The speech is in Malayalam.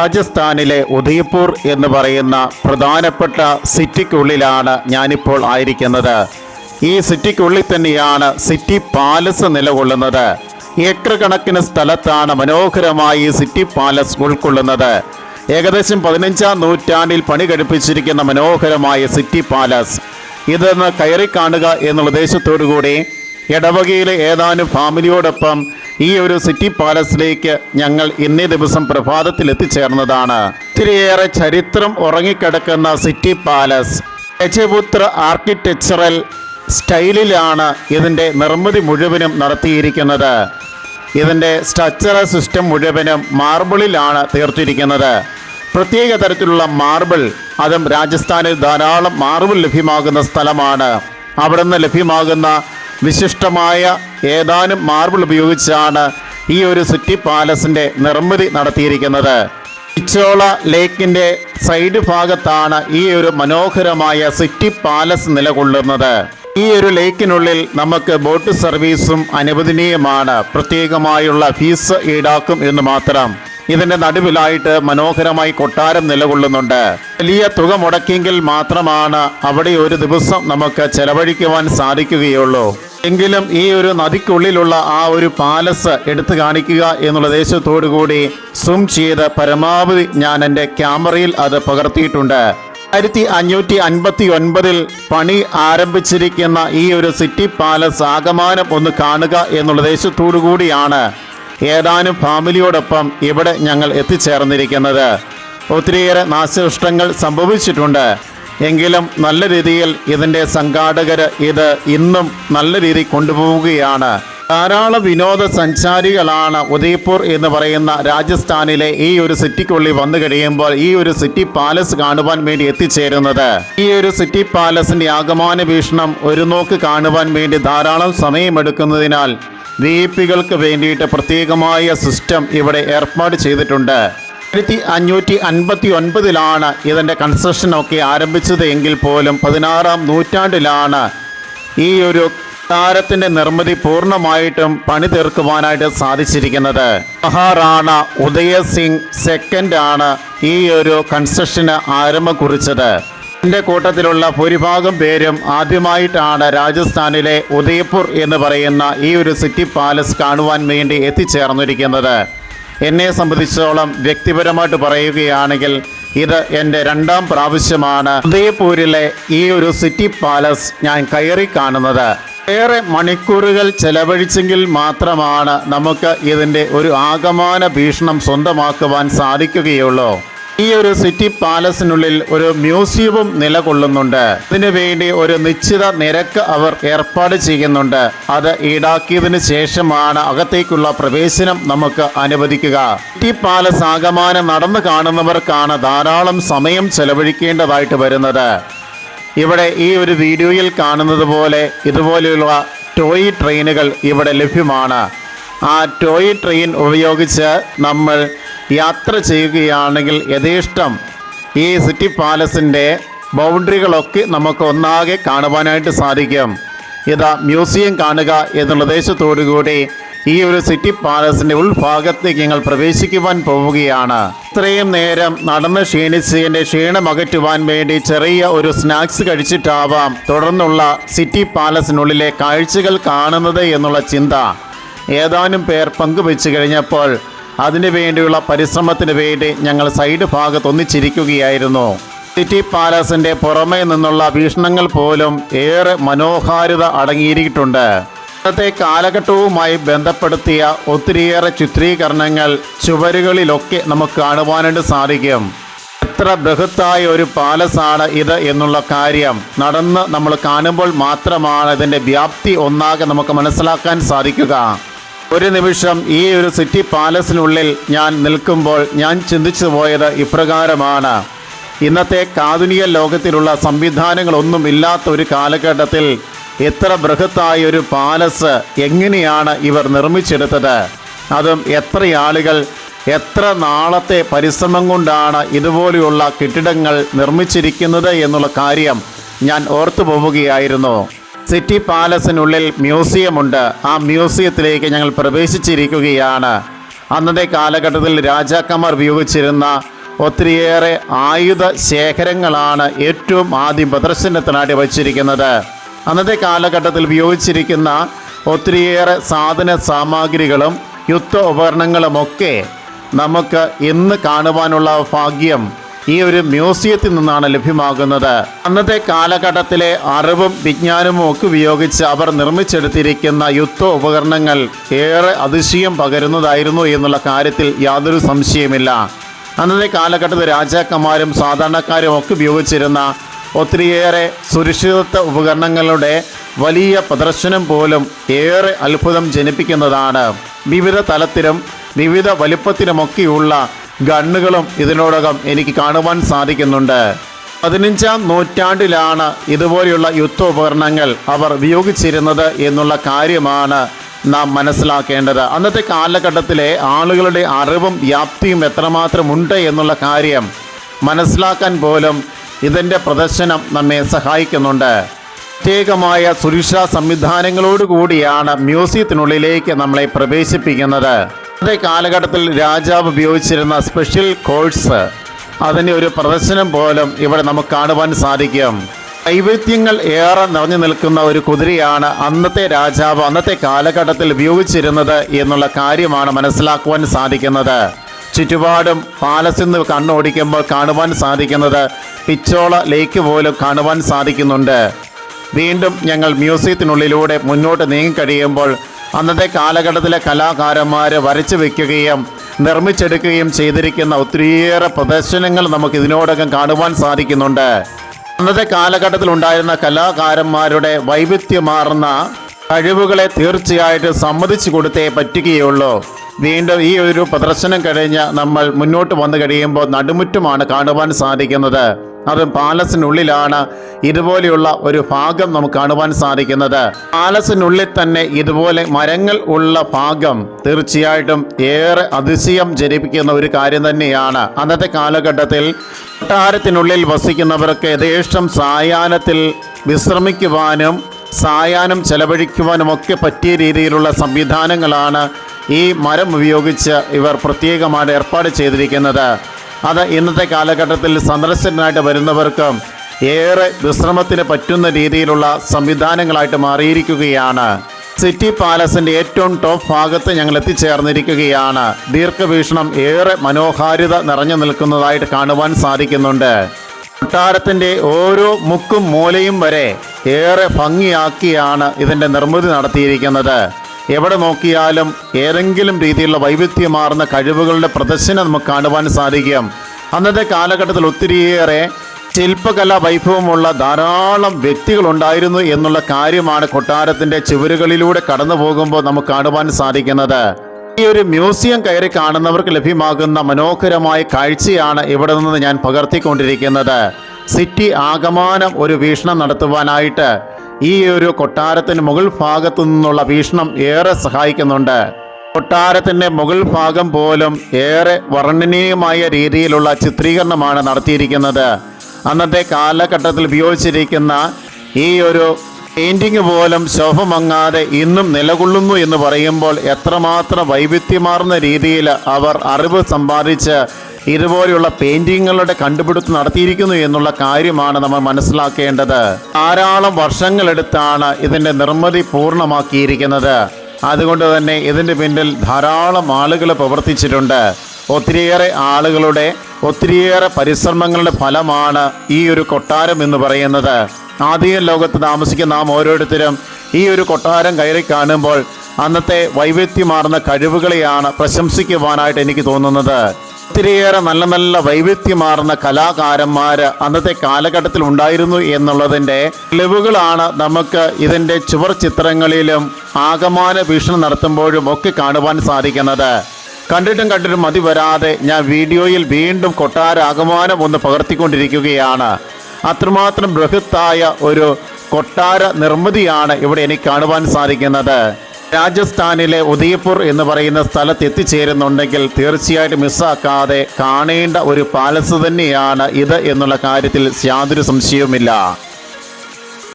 രാജസ്ഥാനിലെ ഉദയ്പൂർ എന്ന് പറയുന്ന പ്രധാനപ്പെട്ട സിറ്റിക്കുള്ളിലാണ് ഞാനിപ്പോൾ ആയിരിക്കുന്നത്. ഈ സിറ്റിക്കുള്ളിൽ തന്നെയാണ് സിറ്റി പാലസ് നിലകൊള്ളുന്നത്. ഏക്കർ കണക്കിന് സ്ഥലത്താണ് മനോഹരമായി ഈ സിറ്റി പാലസ് ഉൾക്കൊള്ളുന്നത്. ഏകദേശം പതിനഞ്ചാം നൂറ്റാണ്ടിൽ പണി കഴിപ്പിച്ചിരിക്കുന്ന മനോഹരമായ സിറ്റി പാലസ്. ഇതൊന്ന് കയറി കാണുക എന്നുള്ള ഉദ്ദേശത്തോടു കൂടി ഇടവകയിലെ ഏതാനും ഫാമിലിയോടൊപ്പം ഈ ഒരു സിറ്റി പാലസിലേക്ക് ഞങ്ങൾ ഇന്നേ ദിവസം പ്രഭാതത്തിൽ എത്തിച്ചേർന്നതാണ് ഒത്തിരിയേറെ ചരിത്രം ഉറങ്ങിക്കിടക്കുന്ന സിറ്റി പാലസ് രജപുത്ര ആർക്കിടെക്ചറൽ സ്റ്റൈലിലാണ് ഇതിന്റെ നിർമ്മിതി മുഴുവനും നടത്തിയിരിക്കുന്നത്. ഇതിന്റെ സ്ട്രക്ചറൽ സിസ്റ്റം മുഴുവനും മാർബിളിലാണ് തീർത്തിരിക്കുന്നത്. പ്രത്യേക തരത്തിലുള്ള മാർബിൾ അതും രാജസ്ഥാനിൽ ധാരാളം മാർബിൾ ലഭ്യമാകുന്ന സ്ഥലമാണ്. അവിടുന്ന് ലഭ്യമാകുന്ന വിശിഷ്ടമായ ഏതാനും മാർബിൾ ഉപയോഗിച്ചാണ് ഈ ഒരു സിറ്റി പാലസിന്റെ നിർമ്മിതി നടത്തിയിരിക്കുന്നത്. ഇച്ചോള ലേക്കിന്റെ സൈഡ് ഭാഗത്താണ് ഈ ഒരു മനോഹരമായ സിറ്റി പാലസ് നിലകൊള്ളുന്നത്. ഈ ഒരു ലേക്കിനുള്ളിൽ നമുക്ക് ബോട്ട് സർവീസും അനുവദനീയമാണ്. പ്രത്യേകമായുള്ള ഫീസ് ഈടാക്കും എന്ന് മാത്രം. ഇതിന്റെ നടുവിലായിട്ട് മനോഹരമായി കൊട്ടാരം നിലകൊള്ളുന്നുണ്ട്. വലിയ തുക മുടക്കിയെങ്കിൽ മാത്രമാണ് അവിടെ ഒരു ദിവസം നമുക്ക് ചെലവഴിക്കുവാൻ സാധിക്കുകയുള്ളൂ. എങ്കിലും ഈ ഒരു നദിക്കുള്ളിലുള്ള ആ ഒരു പാലസ് എടുത്തു കാണിക്കുക എന്നുള്ള ദേശത്തോടു കൂടി സും ചെയ്ത് പരമാവധി ഞാൻ എന്റെ ക്യാമറയിൽ അത് പകർത്തിയിട്ടുണ്ട്. ആയിരത്തി അഞ്ഞൂറ്റി അൻപത്തി ഒൻപതിൽ പണി ആരംഭിച്ചിരിക്കുന്ന ഈ ഒരു സിറ്റി പാലസ് ആകമാനം ഒന്ന് കാണുക എന്നുള്ള ദേശത്തോടു കൂടിയാണ് ഏതാനും ഫാമിലിയോടൊപ്പം ഇവിടെ ഞങ്ങൾ എത്തിച്ചേർന്നിരിക്കുന്നത്. ഒത്തിരിയേറെ നാശനഷ്ടങ്ങൾ സംഭവിച്ചിട്ടുണ്ട്. എങ്കിലും നല്ല രീതിയിൽ ഇതിന്റെ സംഘാടകർ ഇത് ഇന്നും നല്ല രീതി കൊണ്ടുപോവുകയാണ്. ധാരാളം വിനോദസഞ്ചാരികളാണ് ഉദയ്പൂർ എന്ന് പറയുന്ന രാജസ്ഥാനിലെ ഈ ഒരു സിറ്റിക്കുള്ളിൽ വന്നു കഴിയുമ്പോൾ ഈ ഒരു സിറ്റി പാലസ് കാണുവാൻ വേണ്ടി എത്തിച്ചേരുന്നത്. ഈ ഒരു സിറ്റി പാലസിന്റെ ആഗമന വീക്ഷണം ഒരു നോക്ക് കാണുവാൻ വേണ്ടി ധാരാളം സമയമെടുക്കുന്നതിനാൽ വി പികൾക്ക് വേണ്ടിയിട്ട് പ്രത്യേകമായ സിസ്റ്റം ഇവിടെ ഏർപ്പാട് ചെയ്തിട്ടുണ്ട്. ആയിരത്തി അഞ്ഞൂറ്റി അൻപത്തി ഒൻപതിലാണ് ഇതിന്റെ കൺസ്ട്രക്ഷനൊക്കെ ആരംഭിച്ചത് എങ്കിൽ പോലും പതിനാറാം നൂറ്റാണ്ടിലാണ് ഈ ഒരു താരത്തിന്റെ നിർമ്മിതി പൂർണമായിട്ടും പണി തീർക്കുവാനായിട്ട് സാധിച്ചിരിക്കുന്നത്. മഹാറാണ ഉദയസിംഗ് സെക്കൻഡ് ആണ് ഈ ഒരു കൺസ്ട്രക്ഷന് ആരംഭം കുറിച്ചത് എന്റെ കൂട്ടത്തിലുള്ള ഭൂരിഭാഗം പേരും ആദ്യമായിട്ടാണ് രാജസ്ഥാനിലെ ഉദയ്പൂർ എന്ന് പറയുന്ന ഈ ഒരു സിറ്റി പാലസ് കാണുവാൻ വേണ്ടി എത്തിച്ചേർന്നിരിക്കുന്നത്. എന്നെ സംബന്ധിച്ചോളം വ്യക്തിപരമായിട്ട് പറയുകയാണെങ്കിൽ ഇത് എന്റെ രണ്ടാം പ്രാവശ്യമാണ് ഉദയപൂരിലെ ഈ ഒരു സിറ്റി പാലസ് ഞാൻ കയറി കാണുന്നത്. ഏറെ മണിക്കൂറുകൾ ചെലവഴിച്ചെങ്കിൽ മാത്രമാണ് നമുക്ക് ഇതിന്റെ ഒരു ആകമാന ഭീഷണം സ്വന്തമാക്കുവാൻ സാധിക്കുകയുള്ളൂ. ഈ ഒരു സിറ്റി പാലസിനുള്ളിൽ ഒരു മ്യൂസിയവും നിലകൊള്ളുന്നുണ്ട്. ഇതിനു വേണ്ടി ഒരു നിശ്ചിത നിരക്ക് അവർ ഏർപ്പാട് ചെയ്യുന്നുണ്ട്. അത് ഈടാക്കിയതിനു ശേഷമാണ് അകത്തേക്കുള്ള പ്രവേശനം നമുക്ക് അനുവദിക്കുക. സിറ്റി പാലസ് ആകമാനം നടന്നു കാണുന്നവർക്കാണ് ധാരാളം സമയം ചെലവഴിക്കേണ്ടതായിട്ട് വരുന്നത്. ഇവിടെ ഈ ഒരു വീഡിയോയിൽ കാണുന്നത് പോലെ ഇതുപോലെയുള്ള ടോയ് ട്രെയിനുകൾ ഇവിടെ ലഭ്യമാണ്. ആ ടോയ് ട്രെയിൻ ഉപയോഗിച്ച് നമ്മൾ യാത്ര ചെയ്യുകയാണെങ്കിൽ യഥേഷ്ടം ഈ സിറ്റി പാലസിന്റെ ബൗണ്ടറികളൊക്കെ നമുക്ക് ഒന്നാകെ കാണുവാനായിട്ട് സാധിക്കും. ഇതാ മ്യൂസിയം കാണുക എന്നുള്ള ഉദ്ദേശത്തോടു കൂടി ഈ ഒരു സിറ്റി പാലസിന്റെ ഉൾഭാഗത്തേക്ക് ഞങ്ങൾ പ്രവേശിക്കുവാൻ പോവുകയാണ്. ഇത്രയും നേരം നടന്ന് ക്ഷീണിച്ചതിന്റെ ക്ഷീണം അകറ്റുവാൻ വേണ്ടി ചെറിയ ഒരു സ്നാക്സ് കഴിച്ചിട്ടാവാം തുടർന്നുള്ള സിറ്റി പാലസിനുള്ളിലെ കാഴ്ചകൾ കാണുന്നത് എന്നുള്ള ചിന്ത. ഏതാനും പേർ പങ്കുവെച്ചു കഴിഞ്ഞപ്പോൾ അതിനു വേണ്ടിയുള്ള പരിശ്രമത്തിന് വേണ്ടി ഞങ്ങൾ സൈഡ് ഭാഗത്ത് ഒന്നിച്ചിരിക്കുകയായിരുന്നു. സിറ്റി പാലസിന്റെ പുറമേ നിന്നുള്ള വീക്ഷണങ്ങൾ പോലും ഏറെ മനോഹാരിത അടങ്ങിയിരിക്കുന്നുണ്ട്. ഇന്നത്തെ കാലഘട്ടവുമായി ബന്ധപ്പെടുത്തിയ ഒത്തിരിയേറെ ചിത്രീകരണങ്ങൾ ചുവരുകളിലൊക്കെ നമുക്ക് കാണുവാനായിട്ട് സാധിക്കും. എത്ര ബൃഹത്തായ ഒരു പാലസാണ് ഇത് എന്നുള്ള കാര്യം നടന്ന് നമ്മൾ കാണുമ്പോൾ മാത്രമാണ് ഇതിന്റെ വ്യാപ്തി ഒന്നാകെ നമുക്ക് മനസ്സിലാക്കാൻ സാധിക്കുക. ഒരു നിമിഷം ഈ ഒരു സിറ്റി പാലസിനുള്ളിൽ ഞാൻ നിൽക്കുമ്പോൾ ഞാൻ ചിന്തിച്ചു പോയത് ഇപ്രകാരമാണ്. ഇന്നത്തെ ആധുനിക ലോകത്തിലുള്ള സംവിധാനങ്ങളൊന്നും ഇല്ലാത്ത ഒരു കാലഘട്ടത്തിൽ എത്ര ബൃഹത്തായ ഒരു പാലസ് എങ്ങനെയാണ് ഇവർ നിർമ്മിച്ചെടുത്തത്? അതും എത്ര ആളുകൾ എത്ര നാളത്തെ പരിശ്രമം കൊണ്ടാണ് ഇതുപോലെയുള്ള കെട്ടിടങ്ങൾ നിർമ്മിച്ചിരിക്കുന്നത് എന്നുള്ള കാര്യം ഞാൻ ഓർത്തു പോവുകയായിരുന്നു. സിറ്റി പാലസിനുള്ളിൽ മ്യൂസിയമുണ്ട്. ആ മ്യൂസിയത്തിലേക്ക് ഞങ്ങൾ പ്രവേശിച്ചിരിക്കുകയാണ്. അന്നത്തെ കാലഘട്ടത്തിൽ രാജാക്കന്മാർ ഉപയോഗിച്ചിരുന്ന ഒത്തിരിയേറെ ആയുധ ശേഖരങ്ങളാണ് ഏറ്റവും ആദ്യം പ്രദർശനത്തിനായിട്ട് വച്ചിരിക്കുന്നത്. അന്നത്തെ കാലഘട്ടത്തിൽ ഉപയോഗിച്ചിരിക്കുന്ന ഒത്തിരിയേറെ സാധന സാമഗ്രികളും യുദ്ധ ഉപകരണങ്ങളുമൊക്കെ നമുക്ക് ഇന്ന് കാണുവാനുള്ള ഭാഗ്യം ഈ ഒരു മ്യൂസിയത്തിൽ നിന്നാണ് ലഭ്യമാകുന്നത്. അന്നത്തെ കാലഘട്ടത്തിലെ അറിവും വിജ്ഞാനവും ഒക്കെ ഉപയോഗിച്ച് അവർ നിർമ്മിച്ചെടുത്തിരിക്കുന്ന യുദ്ധ ഉപകരണങ്ങൾ ഏറെ അതിശയം പകരുന്നതായിരുന്നു എന്നുള്ള കാര്യത്തിൽ യാതൊരു സംശയമില്ല അന്നത്തെ കാലഘട്ടത്തിൽ രാജാക്കന്മാരും സാധാരണക്കാരും ഒക്കെ ഉപയോഗിച്ചിരുന്ന ഒത്തിരിയേറെ സുരക്ഷിതത്വ ഉപകരണങ്ങളുടെ വലിയ പ്രദർശനം പോലും ഏറെ അത്ഭുതം ജനിപ്പിക്കുന്നതാണ്. വിവിധ തലത്തിലും വിവിധ വലുപ്പത്തിലുമൊക്കെയുള്ള ഗണ്ണുകളും ഇതിനോടകം എനിക്ക് കാണുവാൻ സാധിക്കുന്നുണ്ട്. പതിനഞ്ചാം നൂറ്റാണ്ടിലാണ് ഇതുപോലെയുള്ള യുദ്ധോപകരണങ്ങൾ അവർ ഉപയോഗിച്ചിരുന്നത് എന്നുള്ള കാര്യമാണ് നാം മനസ്സിലാക്കേണ്ടത്. അന്നത്തെ കാലഘട്ടത്തിലെ ആളുകളുടെ അറിവും വ്യാപ്തിയും എത്രമാത്രമുണ്ട് എന്നുള്ള കാര്യം മനസ്സിലാക്കാൻ പോലും ഇതിന്റെ പ്രദർശനം നമ്മെ സഹായിക്കുന്നുണ്ട്. പ്രത്യേകമായ സുരക്ഷാ സംവിധാനങ്ങളോടുകൂടിയാണ് മ്യൂസിയത്തിനുള്ളിലേക്ക് നമ്മളെ പ്രവേശിപ്പിക്കുന്നത്. അന്നത്തെ കാലഘട്ടത്തിൽ രാജാവ് ഉപയോഗിച്ചിരുന്ന സ്പെഷ്യൽ കോഴ്സ് അതിന്റെ ഒരു പ്രദർശനം പോലും ഇവിടെ നമുക്ക് കാണുവാൻ സാധിക്കും. വൈവിധ്യങ്ങൾ ഏറെ നിറഞ്ഞു നിൽക്കുന്ന ഒരു കുതിരയാണ് അന്നത്തെ രാജാവ് അന്നത്തെ കാലഘട്ടത്തിൽ ഉപയോഗിച്ചിരുന്നത് എന്നുള്ള കാര്യമാണ് മനസ്സിലാക്കുവാൻ സാധിക്കുന്നത്. ചുറ്റുപാടും പാലസിൽ നിന്ന് കണ്ണോടിക്കുമ്പോൾ കാണുവാൻ സാധിക്കുന്നത് പിച്ചോള ലേക്ക് പോലും കാണുവാൻ സാധിക്കുന്നുണ്ട്. വീണ്ടും ഞങ്ങൾ മ്യൂസിയത്തിനുള്ളിലൂടെ മുന്നോട്ട് നീങ്ങിക്കഴിയുമ്പോൾ അന്നത്തെ കാലഘട്ടത്തിലെ കലാകാരന്മാർ വരച്ചു വയ്ക്കുകയും നിർമ്മിച്ചെടുക്കുകയും ചെയ്തിരിക്കുന്ന ഒത്തിരിയേറെ പ്രദർശനങ്ങൾ നമുക്ക് ഇതിനോടകം കാണുവാൻ സാധിക്കുന്നുണ്ട്. അന്നത്തെ കാലഘട്ടത്തിൽ ഉണ്ടായിരുന്ന കലാകാരന്മാരുടെ വൈവിധ്യമാർന്ന കഴിവുകളെ തീർച്ചയായിട്ടും സമ്മതിച്ചു കൊടുത്തേ പറ്റുകയുള്ളൂ. വീണ്ടും ഈ ഒരു പ്രദർശനം കഴിഞ്ഞ് നമ്മൾ മുന്നോട്ട് വന്നു കഴിയുമ്പോൾ നടുമുറ്റമാണ് കാണുവാൻ സാധിക്കുന്നത്. അതും പാലസിനുള്ളിലാണ് ഇതുപോലെയുള്ള ഒരു ഭാഗം നമുക്ക് കാണുവാൻ സാധിക്കുന്നത്. പാലസിനുള്ളിൽ തന്നെ ഇതുപോലെ മരങ്ങൾ ഉള്ള ഭാഗം തീർച്ചയായിട്ടും ഏറെ അതിശയം ജനിപ്പിക്കുന്ന ഒരു കാര്യം തന്നെയാണ്. അന്നത്തെ കാലഘട്ടത്തിൽ കൊട്ടാരത്തിനുള്ളിൽ വസിക്കുന്നവർക്ക് യഥേഷ്ടം സായാഹ്നത്തിൽ വിശ്രമിക്കുവാനും സായാഹ്നം ചെലവഴിക്കുവാനും ഒക്കെ പറ്റിയ രീതിയിലുള്ള സംവിധാനങ്ങളാണ് ഈ മരം ഉപയോഗിച്ച് ഇവർ പ്രത്യേകമായി ഏർപ്പാട് ചെയ്തിരിക്കുന്നത്. അത് ഇന്നത്തെ കാലഘട്ടത്തിൽ സന്ദർശനായിട്ട് വരുന്നവർക്ക് ഏറെ വിശ്രമത്തിന് പറ്റുന്ന രീതിയിലുള്ള സംവിധാനങ്ങളായിട്ട് മാറിയിരിക്കുകയാണ്. സിറ്റി പാലസിന്റെ ഏറ്റവും ടോപ്പ് ഭാഗത്ത് ഞങ്ങൾ എത്തിച്ചേർന്നിരിക്കുകയാണ്. ദീർഘവീക്ഷണം ഏറെ മനോഹാരിത നിറഞ്ഞു നിൽക്കുന്നതായിട്ട് കാണുവാൻ സാധിക്കുന്നുണ്ട്. കൊട്ടാരത്തിന്റെ ഓരോ മുക്കും മൂലയും വരെ ഏറെ ഭംഗിയാക്കിയാണ് ഇതിന്റെ നിർമ്മിതി നടത്തിയിരിക്കുന്നത്. എവിടെ നോക്കിയാലും ഏതെങ്കിലും രീതിയിലുള്ള വൈവിധ്യമാർന്ന കഴിവുകളുടെ പ്രദർശനം നമുക്ക് കാണുവാൻ സാധിക്കും. അന്നത്തെ കാലഘട്ടത്തിൽ ഒത്തിരിയേറെ ശില്പകലാ വൈഭവമുള്ള ധാരാളം വ്യക്തികളുണ്ടായിരുന്നു എന്നുള്ള കാര്യമാണ് കൊട്ടാരത്തിന്റെ ചുവരുകളിലൂടെ കടന്നു പോകുമ്പോൾ നമുക്ക് കാണുവാൻ സാധിക്കുന്നത്. ഈ ഒരു മ്യൂസിയം കയറി കാണുന്നവർക്ക് ലഭ്യമാകുന്ന മനോഹരമായ കാഴ്ചയാണ് ഇവിടെ നിന്ന് ഞാൻ പകർത്തിക്കൊണ്ടിരിക്കുന്നത്. സിറ്റി ആകമാനം ഒരു വീക്ഷണം നടത്തുവാനായിട്ട് ഈ ഒരു കൊട്ടാരത്തിന് മുകൾ ഭാഗത്തു നിന്നുള്ള ഭീഷണം ഏറെ സഹായിക്കുന്നുണ്ട്. കൊട്ടാരത്തിന്റെ മുകൾ ഭാഗം പോലും ഏറെ വർണനീയമായ രീതിയിലുള്ള ചിത്രീകരണമാണ് നടത്തിയിരിക്കുന്നത്. അന്നത്തെ കാലഘട്ടത്തിൽ ഉപയോഗിച്ചിരിക്കുന്ന ഈ ഒരു പെയിന്റിങ് പോലും ശോഭമങ്ങാതെ ഇന്നും നിലകൊള്ളുന്നു എന്ന് പറയുമ്പോൾ എത്രമാത്രം വൈവിധ്യമാർന്ന രീതിയിൽ അവർ അറിവ് സമ്പാദിച്ച് ഇതുപോലെയുള്ള പെയിന്റിങ്ങുകളുടെ കണ്ടുപിടുത്തം നടത്തിയിരിക്കുന്നു എന്നുള്ള കാര്യമാണ് നമ്മൾ മനസ്സിലാക്കേണ്ടത്. ധാരാളം വർഷങ്ങളെടുത്താണ് ഇതിന്റെ നിർമ്മിതി പൂർണമാക്കിയിരിക്കുന്നത്. അതുകൊണ്ട് തന്നെ ഇതിന്റെ പിന്നിൽ ധാരാളം ആളുകൾ പ്രവർത്തിച്ചിട്ടുണ്ട്. ഒത്തിരിയേറെ ആളുകളുടെ ഒത്തിരിയേറെ പരിശ്രമങ്ങളുടെ ഫലമാണ് ഈ ഒരു കൊട്ടാരം എന്ന് പറയുന്നത്. ആദ്യ ലോകത്ത് താമസിക്കുന്ന നാം ഓരോരുത്തരും ഈ ഒരു കൊട്ടാരം കയറി കാണുമ്പോൾ അന്നത്തെ വൈവിധ്യമാർന്ന കഴിവുകളെയാണ് പ്രശംസിക്കുവാനായിട്ട് എനിക്ക് തോന്നുന്നത്. ഒത്തിരിയേറെ നല്ല നല്ല വൈവിധ്യമാർന്ന കലാകാരന്മാർ അന്നത്തെ കാലഘട്ടത്തിൽ ഉണ്ടായിരുന്നു എന്നുള്ളതിന്റെ തെളിവുകളാണ് നമുക്ക് ഇതിന്റെ ചുവർ ചിത്രങ്ങളിലും ആകമാന വീക്ഷണം നടത്തുമ്പോഴും ഒക്കെ കാണുവാൻ സാധിക്കുന്നത്. കണ്ടിട്ടും കണ്ടിട്ടും മതി വരാതെ ഞാൻ വീഡിയോയിൽ വീണ്ടും കൊട്ടാര ആകമാനം ഒന്ന് പകർത്തിക്കൊണ്ടിരിക്കുകയാണ്. അത്രമാത്രം ബൃഹത്തായ ഒരു കൊട്ടാര നിർമ്മിതിയാണ് ഇവിടെ എനിക്ക് കാണുവാൻ സാധിക്കുന്നത്. രാജസ്ഥാനിലെ ഉദയ്പൂർ എന്ന് പറയുന്ന സ്ഥലത്ത് എത്തിച്ചേരുന്നുണ്ടെങ്കിൽ തീർച്ചയായിട്ടും മിസ്സാക്കാതെ കാണേണ്ട ഒരു പാലസ് തന്നെയാണ് ഇത് എന്നുള്ള കാര്യത്തിൽ യാതൊരു സംശയവുമില്ല.